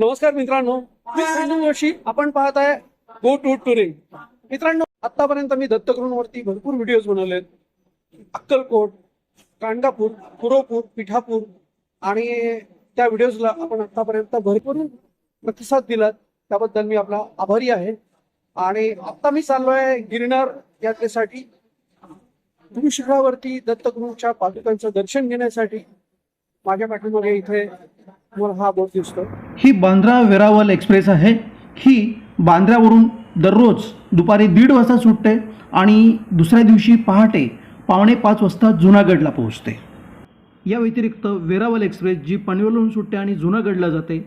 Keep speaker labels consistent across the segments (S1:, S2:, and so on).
S1: नमस्कार मित्रांनो मी सिंधू आपण पाहत आहे गो टू टुरिंग मित्रांनो आतापर्यंत मी दत्तगृहांवरती भरपूर व्हिडिओज बनवलेत अक्कलकोट कांडापूर कुरोपूर पिठापूर आणि त्या व्हिडिओजला आपण आतापर्यंत भरपूर प्रतिसाद दिलात. त्याबद्दल मी आपला आभारी आहे. आणि आता मी चाललोय गिरनार यात्रेसाठी. शिखरावरती दत्तगुरूंच्या पादुकांचं दर्शन घेण्यासाठी. माझ्या पाठीमागे इथे हा दिसतो
S2: ही बांद्रा वेरावल एक्सप्रेस आहे. ही बांद्र्यावरून दररोज दुपारी दीड वाजता सुटते आणि दुसऱ्या दिवशी पहाटे पावणे पाच वाजता जुनागडला पोहोचते. या व्यतिरिक्त वेरावल एक्सप्रेस जी पनवेलहून सुटते आणि जुनागडला जाते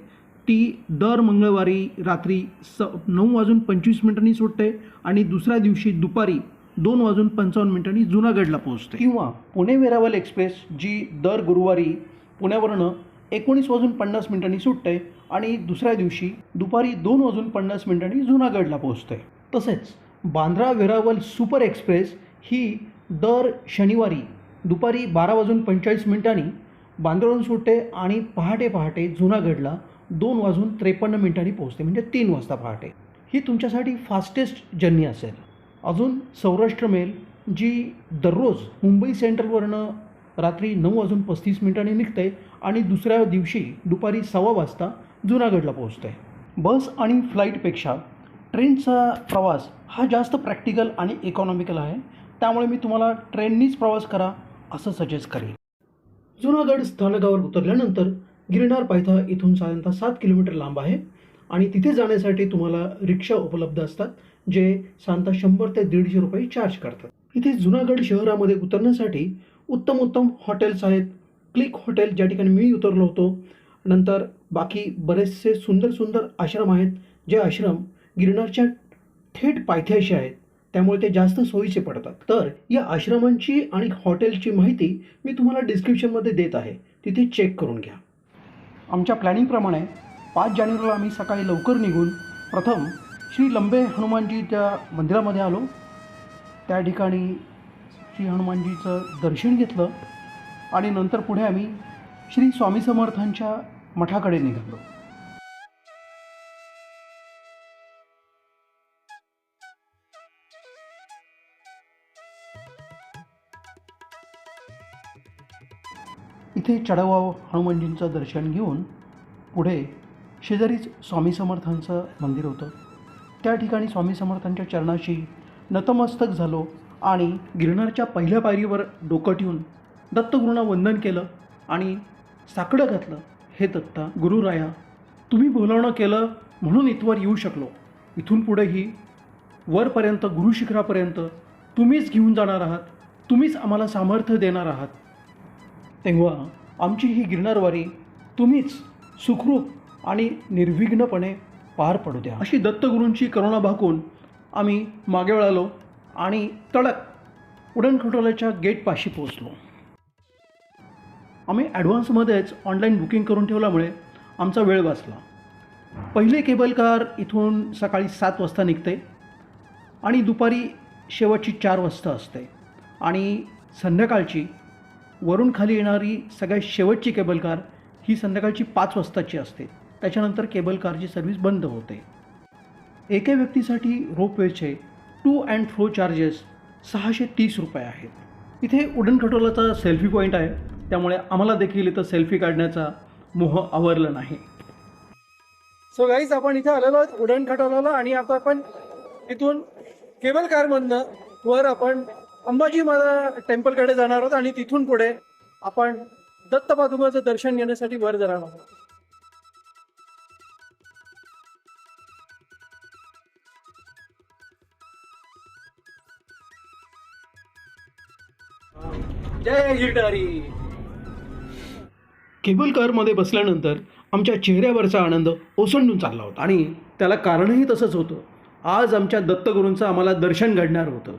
S2: ती दर मंगळवारी रात्री स नऊ वाजून पंचवीस मिनिटांनी सुटते आणि दुसऱ्या दिवशी दुपारी दोन वाजून पंचावन्न मिनिटांनी जुनागडला पोहोचते. किंवा पुणे वेरावल एक्सप्रेस जी दर गुरुवारी पुण्यावरनं एकोणीस वाजून पन्नास मिनिटांनी सुटते आणि दुसऱ्या दिवशी दुपारी दोन वाजून पन्नास मिनिटांनी जुनागडला पोहोचते तसेच बांद्रा वेरावल सुपर एक्सप्रेस ही दर शनिवारी दुपारी बारा वाजून पंचेचाळीस मिनिटांनी बांद्रावरून सुटते आणि पहाटे पहाटे जुनागडला दोन वाजून त्रेपन्न मिनिटांनी पोहोचते म्हणजे तीन वाजता पहाटे. ही तुमच्यासाठी फास्टेस्ट जर्नी असेल. अजून सौराष्ट्र मेल जी दररोज मुंबई सेंट्रलवरनं रात्री नऊ वाजून पस्तीस मिनिटांनी निघते आणि दुसऱ्या दिवशी दुपारी सव्वा वाजता जुनागडला पोहोचते बस आणि फ्लाईटपेक्षा ट्रेनचा प्रवास हा जास्त प्रॅक्टिकल आणि इकॉनॉमिकल आहे. त्यामुळे मी तुम्हाला ट्रेननीच प्रवास करा असं सजेस्ट करेन. जुनागड स्थानकावर उतरल्यानंतर गिरनार पायथा इथून साधारणतः सात किलोमीटर लांब आहे आणि तिथे जाण्यासाठी तुम्हाला रिक्षा उपलब्ध असतात जे साधारणतः शंभर ते दीडशे रुपये चार्ज करतात. इथे जुनागड शहरामध्ये उतरण्यासाठी उत्तम उत्तम हॉटेल्स आहेत क्लिक हॉटेल ज्या ठिकाणी मी उतरलो होतो नंतर बाकी बरेचसे सुंदर सुंदर आश्रम आहेत जे आश्रम गिरनारच्या थेट पायथ्याशी आहेत त्यामुळे ते जास्त सोयीचे पडतात. तर या आश्रमांची आणि हॉटेलची माहिती मी तुम्हाला डिस्क्रिप्शनमध्ये देत आहे तिथे चेक करून घ्या. आमच्या प्लॅनिंगप्रमाणे पाच जानेवारीला आम्ही सकाळी लवकर निघून प्रथम श्री लंबे हनुमानजी त्या मंदिरामध्ये आलो. त्या ठिकाणी श्री हनुमानजीचं दर्शन घेतलं. आणि नंतर पुढे आम्ही श्री स्वामी समर्थांच्या मठाकडे निघालो. इथे चढवाव हनुमानजींचं दर्शन घेऊन पुढे शेजारीच स्वामी समर्थांचं मंदिर होतं. त्या ठिकाणी स्वामी समर्थांच्या चरणाशी नतमस्तक झालो आणि गिरनारच्या पहिल्या पायरीवर डोकं ठेवून दत्तगुरूंना वंदन केलं आणि साकडं घातलं. हे दत्ता गुरुराया तुम्ही बोलावणं केलं म्हणून इथवर येऊ शकलो. इथून पुढेही वरपर्यंत गुरुशिखरापर्यंत तुम्हीच घेऊन जाणार आहात. तुम्हीच आम्हाला सामर्थ्य देणार आहात. तेव्हा आमची ही गिरणारवारी तुम्हीच सुखरूप आणि निर्विघ्नपणे पार पडू द्या. अशी दत्तगुरूंची करुणा भाकून आम्ही मागे वळालो आणि तडक उडणखटोल्याच्या गेटपाशी पोचलो आम्ही ॲडव्हान्समध्येच ऑनलाईन बुकिंग करून ठेवल्यामुळे आमचा वेळ वाचला. पहिले केबल कार इथून सकाळी सात वाजता निघते आणि दुपारी शेवटची चार वाजता असते. आणि संध्याकाळची वरून खाली येणारी सगळ्यात शेवटची केबल कार ही संध्याकाळची पाच वाजताची असते. त्याच्यानंतर केबल कारची सर्व्हिस बंद होते. एका व्यक्तीसाठी रोपवेचे टू अँड फ्रो चार्जेस सहाशे तीस रुपये आहेत. इथे उडन खटोलाचा सेल्फी पॉईंट आहे. त्यामुळे आम्हाला देखील इथं सेल्फी काढण्याचा मोह आवरला नाही.
S1: सो गाईज आपण इथे आलेलो आहोत उडण खटवलेलं आणि आता आपण इथून केबल कारमधनं वर आपण अंबाजी माता टेम्पलकडे जाणार आहोत आणि तिथून पुढे आपण दत्त पादुकाचं दर्शन घेण्यासाठी वर जाणार आहोत. जय गिरधारी.
S2: केबल कारमध्ये बसल्यानंतर आमच्या चेहऱ्यावरचा आनंद ओसंडून चालला होता आणि त्याला कारणही तसंच होतं. आज आमच्या दत्तगुरूंचं आम्हाला दर्शन घडणार होतं.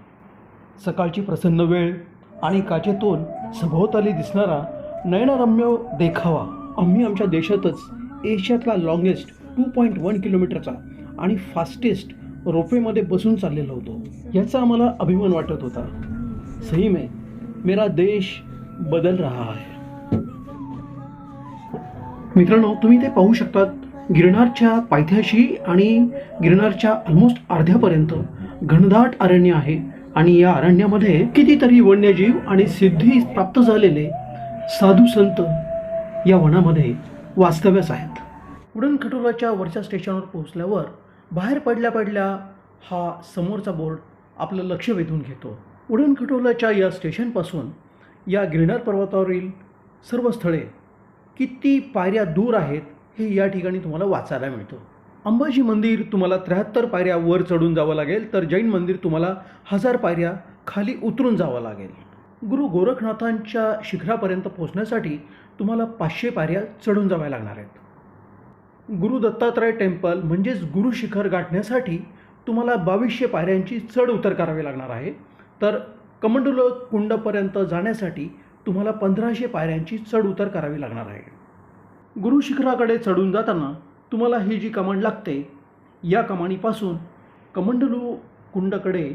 S2: सकाळची प्रसन्न वेळ आणि काचेतून सभोवताली दिसणारा नयनरम्य देखावा आम्ही आमच्या देशातच एशियातला लॉंगेस्ट टू पॉईंट वन किलोमीटरचा आणि फास्टेस्ट रोपेमध्ये बसून चाललेलो होतो. याचा आम्हाला अभिमान वाटत होता. सही में मेरा देश बदल रहा है. मित्रांनो तुम्ही ते पाहू शकतात गिरनारच्या पायथ्याशी आणि गिरनारच्या ऑलमोस्ट अर्ध्यापर्यंत घनदाट अरण्य आहे. आणि या अरण्यामध्ये कितीतरी वन्यजीव आणि सिद्धी प्राप्त झालेले साधू संत या वनामध्ये वास्तव्यास आहेत. उडणखटोलाच्या वरच्या स्टेशनवर पोहोचल्यावर बाहेर पडल्या पडल्या हा समोरचा बोर्ड आपलं लक्ष वेधून घेतो. उडणखटोलाच्या या स्टेशनपासून या गिरनार पर्वतावरील सर्व स्थळे किती पायऱ्या दूर आहेत हे या ठिकाणी तुम्हाला वाचायला मिळतं. अंबाजी मंदिर तुम्हाला त्र्याहत्तर पायऱ्या वर चढून जावं लागेल तर जैन मंदिर तुम्हाला हजार पायऱ्या खाली उतरून जावं लागेल. गुरु गोरखनाथांच्या शिखरापर्यंत पोहोचण्यासाठी तुम्हाला पाचशे पायऱ्या चढून जाव्या लागणार आहेत. गुरु दत्तात्रय टेम्पल म्हणजेच गुरु शिखर गाठण्यासाठी तुम्हाला बावीसशे पायऱ्यांची चढ उतर करावी लागणार आहे. तर कमंडुलो कुंडपर्यंत जाण्यासाठी तुम्हाला पंधराशे पायऱ्यांची चढ उतर करावी लागणार आहे. गुरु शिखराकडे चढून जाताना तुम्हाला ही जी कमांड लागते या कमानीपासून कमंडलू कुंडकडे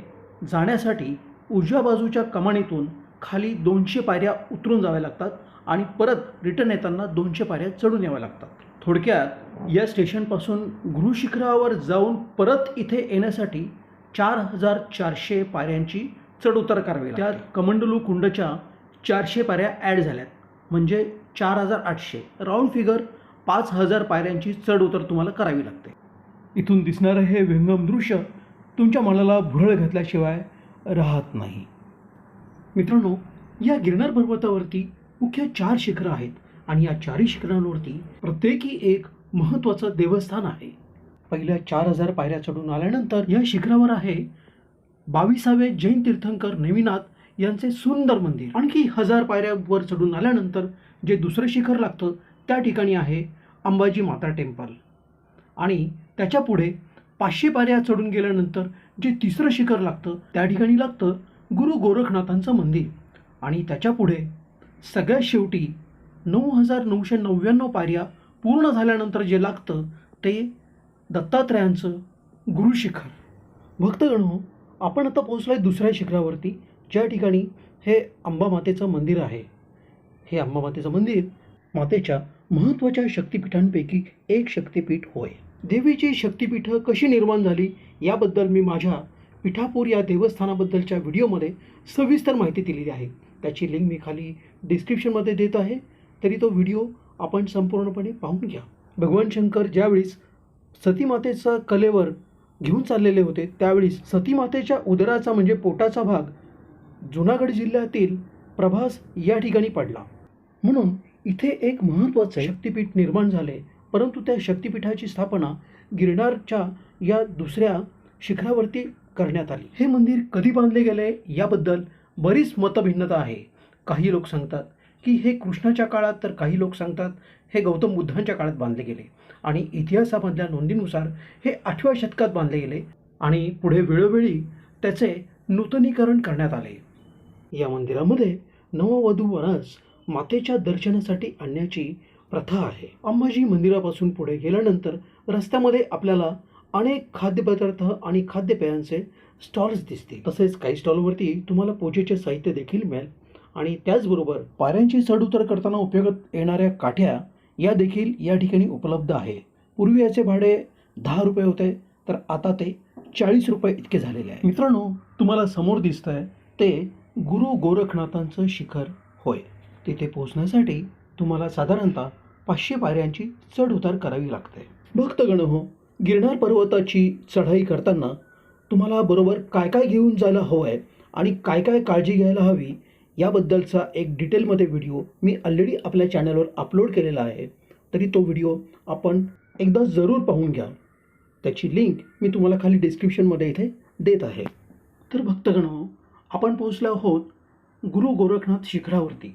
S2: जाण्यासाठी उजव्या बाजूच्या कमानीतून खाली दोनशे पायऱ्या उतरून जाव्या लागतात आणि परत रिटर्न येताना दोनशे पायऱ्या चढून याव्या लागतात. थोडक्यात या स्टेशनपासून गुरुशिखरावर जाऊन परत इथे येण्यासाठी चार हजार चारशे पायऱ्यांची चढउतार करावी त्या कमंडलू कुंडच्या चारशे पायऱ्या ॲड झाल्यात. म्हणजे चार हजार आठशे. राऊंड फिगर पाच हजार पायऱ्यांची चढ उतर तुम्हाला करावी लागते. इथून दिसणारं हे व्यंगम दृश्य तुमच्या मनाला भुरळ घातल्याशिवाय राहत नाही. मित्रांनो या गिरनार पर्वतावरती मुख्य चार शिखरं आहेत आणि या चारही शिखरांवरती प्रत्येकी एक महत्त्वाचं देवस्थान आहे. पहिल्या चार हजार पायऱ्या चढून आल्यानंतर या शिखरावर आहे बावीसावे जैन तीर्थंकर नेमिनाथ यांचे सुंदर मंदिर. आणखी हजार पायऱ्यावर चढून आल्यानंतर जे दुसरं शिखर लागतं त्या ठिकाणी आहे अंबाजी माता टेम्पल. आणि त्याच्या पुढे पाचशे पायऱ्या चढून गेल्यानंतर जे तिसरं शिखर लागतं त्या ठिकाणी लागतं गुरु गोरखनाथांचं मंदिर. आणि त्याच्या पुढे सगळ्यात शेवटी नऊ हजार नऊशे नव्याण्णव पायऱ्या पूर्ण झाल्यानंतर जे लागतं ते दत्तात्रयांचं गुरुशिखर भक्तगण आपण आता पोहोचलो आहे दुसऱ्या शिखरावरती. ज्या ठिकाणी हे अंबामातेचं मंदिर आहे. हे अंबामातेचं मंदिर मातेच्या महत्त्वाच्या शक्तिपीठांपैकी एक शक्तिपीठ होय. देवीची शक्तिपीठं कशी निर्माण झाली याबद्दल मी माझ्या पिठापूर या देवस्थानाबद्दलच्या व्हिडिओमध्ये सविस्तर माहिती दिलेली आहे. त्याची लिंक मी खाली डिस्क्रिप्शनमध्ये देत आहे. तरी तो व्हिडिओ आपण संपूर्णपणे पाहून घ्या. भगवान शंकर ज्यावेळेस सतीमातेचा कलेवर घेऊन चाललेले होते त्यावेळेस सतीमातेच्या उदराचा म्हणजे पोटाचा भाग जुनागड जिल्ह्यातील प्रभास या ठिकाणी पडला. म्हणून इथे एक महत्त्वाचं शक्तिपीठ निर्माण झाले परंतु त्या शक्तिपीठाची स्थापना गिरनारच्या या दुसऱ्या शिखरावरती करण्यात आली. हे मंदिर कधी बांधले गेले याबद्दल बरीच मतभिन्नता आहे. काही लोक सांगतात की हे कृष्णाच्या काळात तर काही लोक सांगतात हे गौतम बुद्धांच्या काळात बांधले गेले आणि इतिहासामधल्या नोंदीनुसार हे आठव्या शतकात बांधले गेले आणि पुढे वेळोवेळी त्याचे नूतनीकरण करण्यात आले. या मंदिरामध्ये नववधू वरास मातेच्या दर्शनासाठी आणण्याची प्रथा आहे. अंबाजी मंदिरापासून पुढे गेल्यानंतर रस्त्यामध्ये आपल्याला अनेक खाद्यपदार्थ आणि खाद्यपेयांचे स्टॉल्स दिसतील. तसेच काही स्टॉलवरती तुम्हाला पूजेचे साहित्य देखील मिळेल. आणि त्याचबरोबर पाऱ्यांची चढउतर करताना उपयोगात येणाऱ्या काठ्या या देखील या ठिकाणी उपलब्ध आहे. पूर्वी याचे भाडे दहा रुपये होते तर आता ते चाळीस रुपये इतके झालेले आहे. मित्रांनो तुम्हाला समोर दिसत आहे ते गुरु गोरखनाथांचं शिखर होय. तिथे पोहोचण्यासाठी तुम्हाला साधारणतः पाचशे पायऱ्यांची चढउतार करावी लागते. भक्तगण हो गिरनार पर्वताची चढाई करताना तुम्हाला बरोबर काय काय घेऊन जायला हवं आहे आणि काय काय काळजी घ्यायला हवी याबद्दलचा एक डिटेलमध्ये व्हिडिओ मी ऑलरेडी आपल्या चॅनलवर अपलोड केलेला आहे. तरी तो व्हिडिओ आपण एकदा जरूर पाहून घ्या. त्याची लिंक मी तुम्हाला खाली डिस्क्रिप्शनमध्ये इथे देत आहे. तर भक्तगण हो, आपण पोहोचलो आहोत गुरु गोरखनाथ शिखरावरती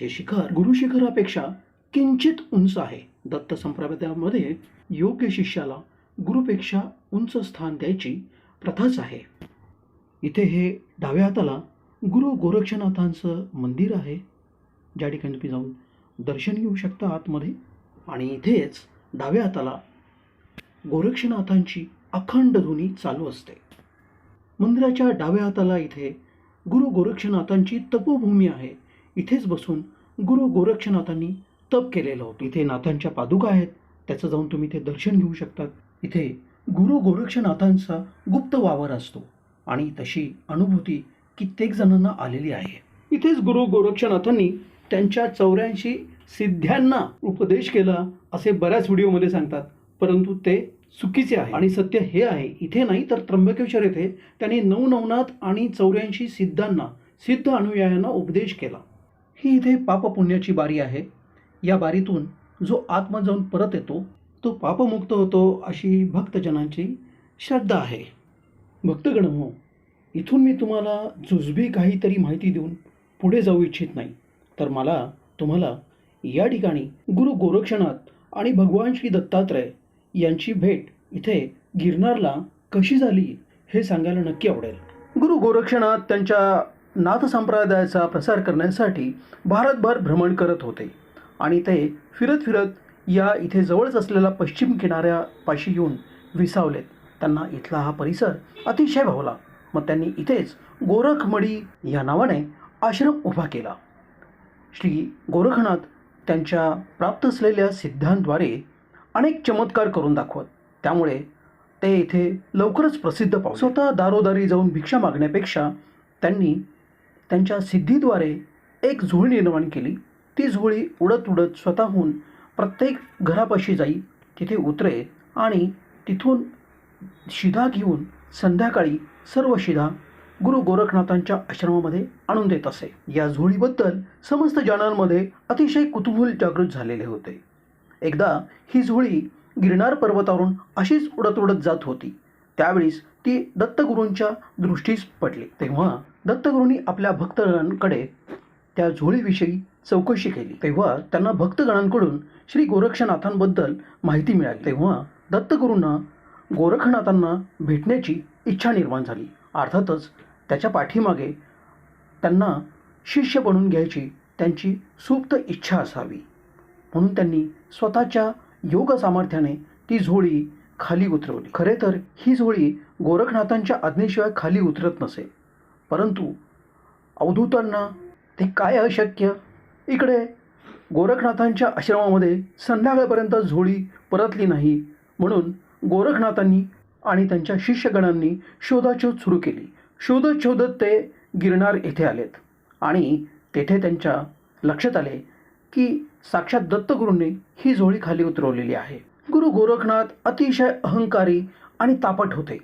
S2: जे शिखर गुरु शिखरापेक्षा किंचित उंच आहे. दत्त संप्रदायामध्ये योग्य शिष्याला गुरुपेक्षा उंच स्थान द्यायची प्रथाच आहे. इथे हे डाव्या हाताला गुरु गोरक्षनाथांचं मंदिर आहे. ज्या ठिकाणी तुम्ही जाऊन दर्शन घेऊ शकता आतमध्ये. आणि इथेच डाव्या हाताला गोरक्षनाथांची अखंड धुनी चालू असते. मंदिराच्या डाव्या हाताला इथे गुरु गोरक्षनाथांची तपोभूमी आहे. इथेच बसून गुरु गोरक्षनाथांनी तप केलेलं होतं. इथे नाथांच्या पादुका आहेत. त्याचं जाऊन तुम्ही ते दर्शन घेऊ शकतात. इथे गुरु गोरक्षनाथांचा गुप्त वावर असतो आणि तशी अनुभूती कित्येक जणांना आलेली आहे. इथेच गुरु गोरक्षनाथांनी त्यांच्या चौऱ्याऐंशी सिद्ध्यांना उपदेश केला असे बऱ्याच व्हिडिओमध्ये सांगतात. परंतु ते चुकीचे आहे. आणि सत्य हे आहे. इथे नाही तर त्र्यंबकेश्वर येथे त्यांनी नऊ नवनाथ आणि चौऱ्याऐंशी सिद्धांना सिद्ध अनुयायांना उपदेश केला. ही इथे पापपुण्याची बारी आहे. या बारीतून जो आत्मा जाऊन परत येतो तो पापमुक्त होतो अशी भक्तजनांची श्रद्धा आहे. भक्तगण हो इथून मी तुम्हाला जुजबी काहीतरी माहिती देऊन पुढे जाऊ इच्छित नाही. तर मला तुम्हाला या ठिकाणी गुरु गोरक्षनाथ आणि भगवान श्री दत्तात्रय यांची भेट इथे गिरनारला कशी झाली हे सांगायला नक्की आवडेल. गुरु गोरक्षनाथ त्यांच्या नाथ संप्रदायाचा प्रसार करण्यासाठी भारतभर भ्रमण करत होते आणि ते फिरत फिरत या इथे जवळच असलेल्या पश्चिम किनाऱ्यापाशी येऊन विसावलेत. त्यांना इथला हा परिसर अतिशय भावला. मग त्यांनी इथेच गोरखमडी या नावाने आश्रम उभा केला. श्री गोरखनाथ त्यांच्या प्राप्त असलेल्या सिद्धांद्वारे अनेक चमत्कार करून दाखवत. त्यामुळे ते इथे लवकरच प्रसिद्ध पाहू स्वतः दारोदारी जाऊन भिक्षा मागण्यापेक्षा त्यांनी त्यांच्या सिद्धीद्वारे एक झुळी निर्माण केली. ती झुळी उडत उडत स्वतःहून प्रत्येक घरापाशी जाई तिथे उतरे आणि तिथून शिधा घेऊन संध्याकाळी सर्व शिधा गुरु गोरखनाथांच्या आश्रमामध्ये आणून देत असे. या झोळीबद्दल समस्त जणांमध्ये अतिशय कुतूहल जागृत झालेले होते. एकदा ही झोळी गिरणार पर्वतावरून अशीच उडत उडत जात होती. त्यावेळीस ती दत्तगुरूंच्या दृष्टीस पडली. तेव्हा दत्तगुरूंनी आपल्या भक्तगणांकडे त्या झोळीविषयी चौकशी केली. तेव्हा त्यांना भक्तगणांकडून श्री गोरक्षनाथांबद्दल माहिती मिळाली. तेव्हा दत्तगुरूंना गोरखनाथांना भेटण्याची इच्छा निर्माण झाली. अर्थातच त्याच्या पाठीमागे त्यांना शिष्य बनून घ्यायची त्यांची सुप्त इच्छा असावी. म्हणून त्यांनी स्वतःच्या योग सामर्थ्याने ती झोळी खाली उतरवली. खरे तर ही झोळी गोरखनाथांच्या आज्ञेशिवाय खाली उतरत नसे. परंतु अवधूतांना ते काय अशक्य? इकडे गोरखनाथांच्या आश्रमामध्ये संध्याकाळपर्यंत झोळी परतली नाही म्हणून गोरखनाथांनी आणि त्यांच्या शिष्यगणांनी शोधाशोध सुरू केली. शोधत शोधत ते गिरनार येथे आलेत आणि तेथे त्यांच्या लक्षात आले की साक्षात दत्तगुरूंनी ही झोळी खाली उतरवलेली आहे. गुरु गोरखनाथ अतिशय अहंकारी आणि तापट होते.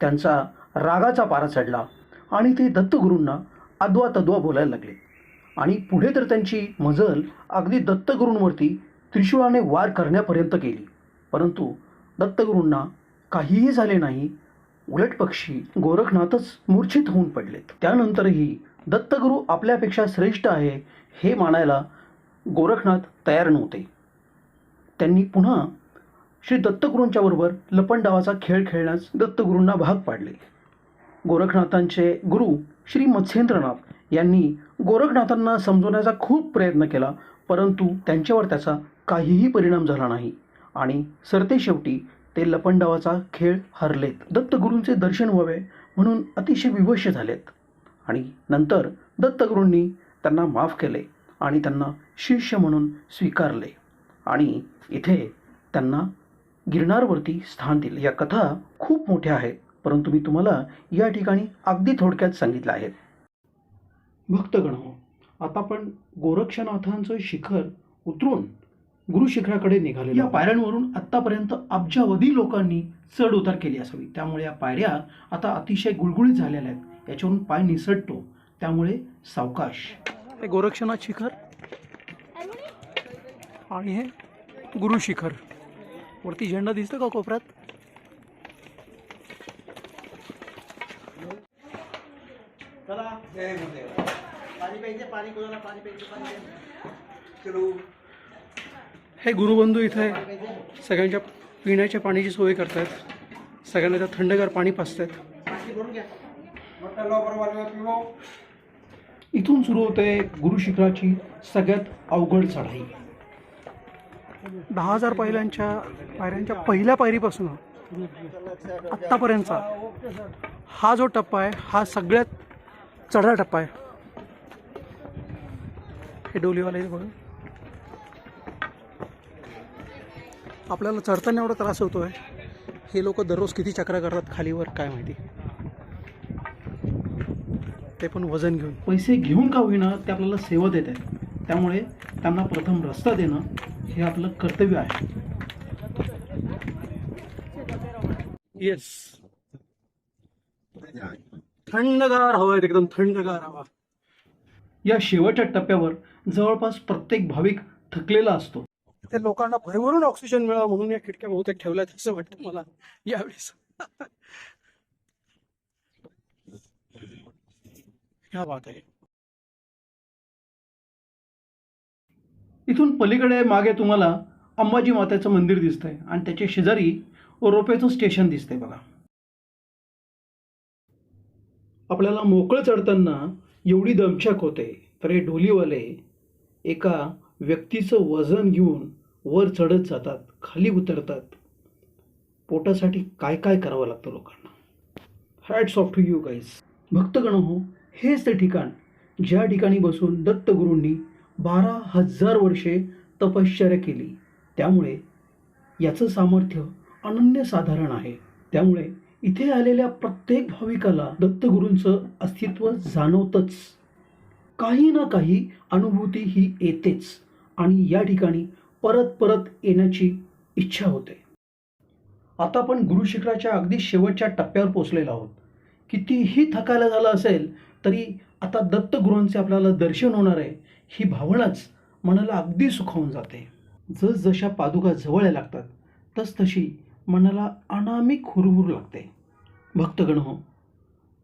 S2: त्यांचा रागाचा पारा चढला आणि ते दत्तगुरूंना अद्वा तद्वा बोलायला लागले. आणि पुढे तर त्यांची मजल अगदी दत्तगुरूंवरती त्रिशूळाने वार करण्यापर्यंत गेली. परंतु दत्तगुरूंना काहीही झाले नाही उलट पक्षी गोरखनाथच मूर्छित होऊन पडलेत. त्यानंतरही दत्तगुरू आपल्यापेक्षा श्रेष्ठ आहे हे मानायला गोरखनाथ तयार नव्हते. त्यांनी पुन्हा श्री दत्तगुरूंच्या बरोबर लपंडावाचा खेळ खेळण्यास दत्तगुरूंना भाग पाडले. गोरखनाथांचे गुरु श्री मत्स्येंद्रनाथ यांनी गोरखनाथांना समजवण्याचा खूप प्रयत्न केला परंतु त्यांच्यावर त्याचा काहीही परिणाम झाला नाही आणि सरते शेवटी ते लपंडावाचा खेळ हरलेत. दत्तगुरूंचे दर्शन व्हावे म्हणून अतिशय विवश झालेत आणि नंतर दत्तगुरूंनी त्यांना माफ केले. आणि त्यांना शिष्य म्हणून स्वीकारले. आणि इथे त्यांना गिरनारवरती स्थान दिले. या कथा खूप मोठ्या आहेत परंतु मी तुम्हाला या ठिकाणी अगदी थोडक्यात सांगितलं आहे. भक्तगण हो आता आपण गोरक्षनाथांचं शिखर उतरून गुरुशिखराकडे निघाले या पायऱ्यांवरून आतापर्यंत अब्जावधी लोकांनी चढ उतार केली असावी. त्यामुळे या पायऱ्या आता अतिशय गुळगुळीत झालेल्या आहेत. याच्यावरून पाय निसटतो. त्यामुळे सावकाश. हे गोरक्षनाथ शिखर. आणि हे गुरु शिखर. वरती झेंडा दिसतो का कोपऱ्यात?
S1: हे गुरुबंधू इथे सगळ्यांच्या पिण्याच्या पाण्याची सोय करतायत. सगळ्यांना इथं थंडगार पाणी पाचतायत
S2: इथून सुरू होते गुरु शिखराची सगळ्यात अवघड चढाई.
S1: दहा हजार पायऱ्यांच्या पायऱ्यांच्या पहिल्या पायरीपासून आत्तापर्यंतचा हा जो टप्पा आहे हा सगळ्यात चढा टप्पा आहे. हे डोलीवाले बघा. आपल्याला चढताना एवढा त्रास होतोय. हे लोक दररोज किती चक्रा करतात खालीवर काय माहिती. ते पण वजन घेऊन.
S2: पैसे घेऊन का होईना ते आपल्याला सेवा देत आहेत. त्यामुळे त्यांना प्रथम रस्ता देणं हे आपलं कर्तव्य आहे.
S1: येस थंडगार हवा आहे एकदम थंडगार हवा.
S2: या शेवटच्या टप्प्यावर जवळपास प्रत्येक भाविक थकलेला असतो.
S1: त्या लोकांना भरभरून ऑक्सिजन मिळावं म्हणून या खिडक्या बहुतेक ठेवल्यात असं वाटतं मला यावेळेस. क्या बात आहे
S2: इथून पलीकडे मागे तुम्हाला अंबाजी मातेचं मंदिर दिसतंय आणि त्याच्या शेजारी रोपेचं स्टेशन दिसतंय बघा. आपल्याला मोकळं चढताना एवढी दमछाक होते तर हे ढोलीवाले एका व्यक्तीचं वजन घेऊन वर चढत जातात खाली उतरतात. पोटासाठी काय काय करावं लागतं लोकांना? Hats off to you guys भक्तगण हो हेच ते ठिकाण ज्या ठिकाणी बसून दत्तगुरूंनी बारा हजार वर्षे तपश्चर्या केली. त्यामुळे याचं सामर्थ्य अनन्यसाधारण आहे. त्यामुळे इथे आलेल्या प्रत्येक भाविकाला दत्तगुरूंचं अस्तित्व जाणवतंच. काही ना काही अनुभूती ही येतेच आणि या ठिकाणी परत परत येण्याची इच्छा होते. आता आपण गुरुशिखराच्या अगदी शेवटच्या टप्प्यावर पोचलेलो आहोत. कितीही थकायला झालं असेल तरी आता दत्तगुरूंचे आपल्याला दर्शन होणार आहे ही भावनाच मनाला अगदी सुखावून जाते. जसजशा पादुका जवळ या लागतात तसतशी मनाला अनामिक हुरहुर लागते. भक्तगण हो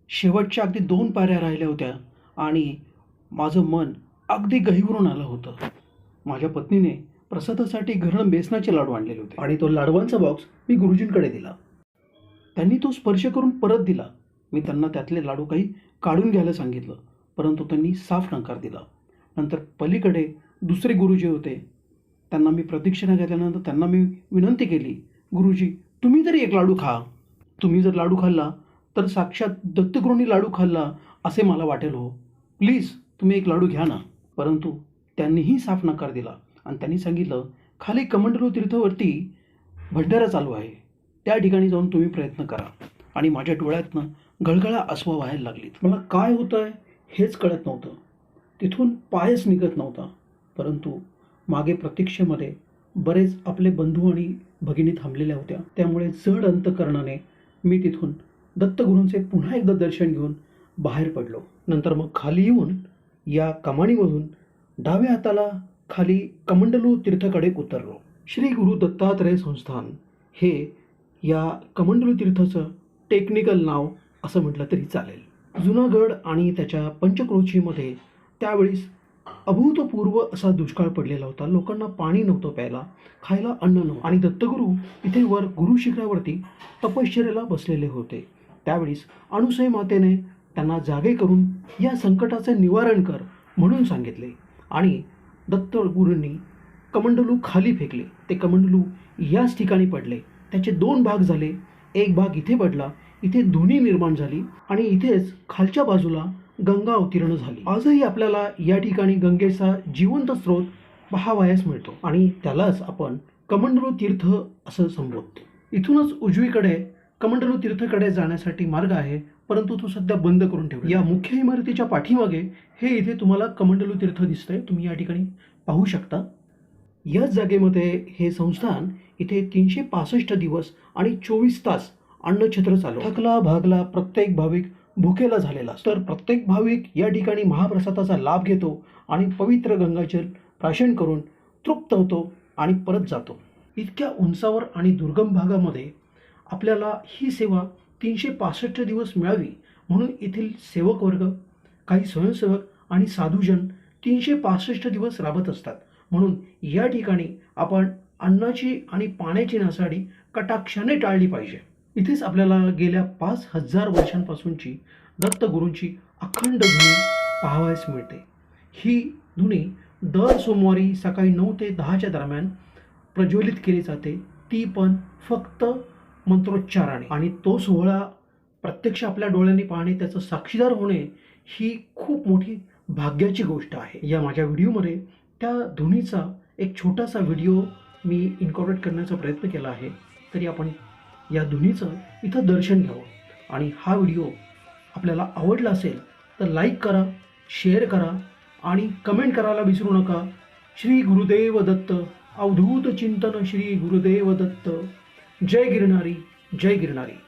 S2: शेवटच्या अगदी दोन पायऱ्या राहिल्या होत्या आणि माझं मन अगदी गहिवरून आलं होतं. माझ्या पत्नीने प्रसादासाठी घरण बेसनाचे लाडू आणलेले होते आणि तो लाडवांचा बॉक्स मी गुरुजींकडे दिला. त्यांनी तो स्पर्श करून परत दिला. मी त्यांना त्यातले लाडू काही काढून घ्यायला सांगितलं परंतु त्यांनी साफ नकार दिला. नंतर पलीकडे दुसरे गुरुजी होते त्यांना मी प्रदक्षिणा घेतल्यानंतर त्यांना मी विनंती केली गुरुजी तुम्ही तरी एक लाडू खा तुम्ही जर लाडू खाल्ला तर साक्षात दत्तगुरूंनी लाडू खाल्ला असे मला वाटेल हो. प्लीज तुम्ही एक लाडू घ्या ना. परंतु त्यांनीही साफ नकार दिला आणि त्यांनी सांगितलं खाली कमंडलू तीर्थवरती भंडारा चालू आहे. त्या ठिकाणी जाऊन तुम्ही प्रयत्न करा आणि माझ्या डोळ्यातनं गळगळा आसवा व्हायला लागलीत. मला काय होतं आहे हेच कळत नव्हतं. तिथून पायच निघत नव्हता. परंतु मागे प्रतीक्षेमध्ये बरेच आपले बंधू आणि भगिनी थांबलेल्या होत्या. त्यामुळे जड अंतकरणाने मी तिथून दत्तगुरूंचे पुन्हा एकदा दर्शन घेऊन बाहेर पडलो. नंतर मग खाली येऊन या कमानीमधून डाव्या हाताला खाली कमंडलू तीर्थाकडे उतरलो. श्री गुरु दत्तात्रय संस्थान हे या कमंडलू तीर्थाचं टेक्निकल नाव असं म्हटलं तरी चालेल. जुनागड आणि त्याच्या पंचक्रोशीमध्ये त्यावेळेस अभूतपूर्व असा दुष्काळ पडलेला होता. लोकांना पाणी नव्हतं प्यायला खायला अन्न नव्हतं. आणि दत्तगुरू इथे वर गुरु शिखरावरती तपश्चर्याला बसलेले होते. त्यावेळेस अणुसई मातेने त्यांना जागे करून या संकटाचे निवारण कर म्हणून सांगितले. आणि दत्तगुरूंनी कमंडलू खाली फेकले. ते कमंडलू याच ठिकाणी पडले. त्याचे दोन भाग झाले. एक भाग इथे पडला. इथे धुनी निर्माण झाली आणि इथेच खालच्या बाजूला गंगा अवतीर्ण झाली. आजही आपल्याला या ठिकाणी गंगेचा जिवंत स्रोत पाहावयास मिळतो आणि त्यालाच आपण कमंडलू तीर्थ असं संबोधतो. इथूनच उजवीकडे कमंडलू तीर्थकडे जाण्यासाठी मार्ग आहे परंतु तो सध्या बंद करून ठेवला या मुख्य इमारतीच्या पाठीमागे हे इथे तुम्हाला कमंडलू तीर्थ दिसतंय. तुम्ही या ठिकाणी पाहू शकता. याच जागेमध्ये हे संस्थान इथे तीनशे पासष्ट दिवस आणि चोवीस तास अन्नछत्र चालू. थकला भागला प्रत्येक भाविक भुकेला झालेला तर प्रत्येक भाविक या ठिकाणी महाप्रसादाचा लाभ घेतो आणि पवित्र गंगाजल प्राशन करून तृप्त होतो आणि परत जातो. इतक्या उंचावर आणि दुर्गम भागामध्ये आपल्याला ही सेवा तीनशे पासष्ट दिवस मिळावी म्हणून येथील सेवक वर्ग काही स्वयंसेवक आणि साधूजन तीनशे पासष्ट दिवस राबत असतात. म्हणून या ठिकाणी आपण अन्नाची आणि पाण्याची नासाडी कटाक्षाने टाळली पाहिजे. इथेच आपल्याला गेल्या पाच हजार वर्षांपासूनची दत्तगुरूंची अखंड धुनी पाहावयास मिळते. ही धुनी दर सोमवारी सकाळी नऊ ते दहाच्या दरम्यान प्रज्वलित केली जाते. ती पण फक्त मंत्रोच्चाराने. आणि तो सोहळा प्रत्यक्ष आपल्या डोळ्यांनी पाहणे त्याचं साक्षीदार होणे ही खूप मोठी भाग्याची गोष्ट आहे. या माझ्या व्हिडिओमध्ये त्या धुनीचा एक छोटासा व्हिडिओ मी इन्कॉर्पोरेट करण्याचा प्रयत्न केला आहे. तरी आपण या दोन्हीचं इथं दर्शन घ्यावं. आणि हा व्हिडिओ आपल्याला आवडला असेल तर लाईक करा शेअर करा आणि कमेंट करायला विसरू नका. श्री गुरुदेव दत्त अवधूत चिंतन श्री गुरुदेव दत्त. जय गिरणारी जय गिरणारी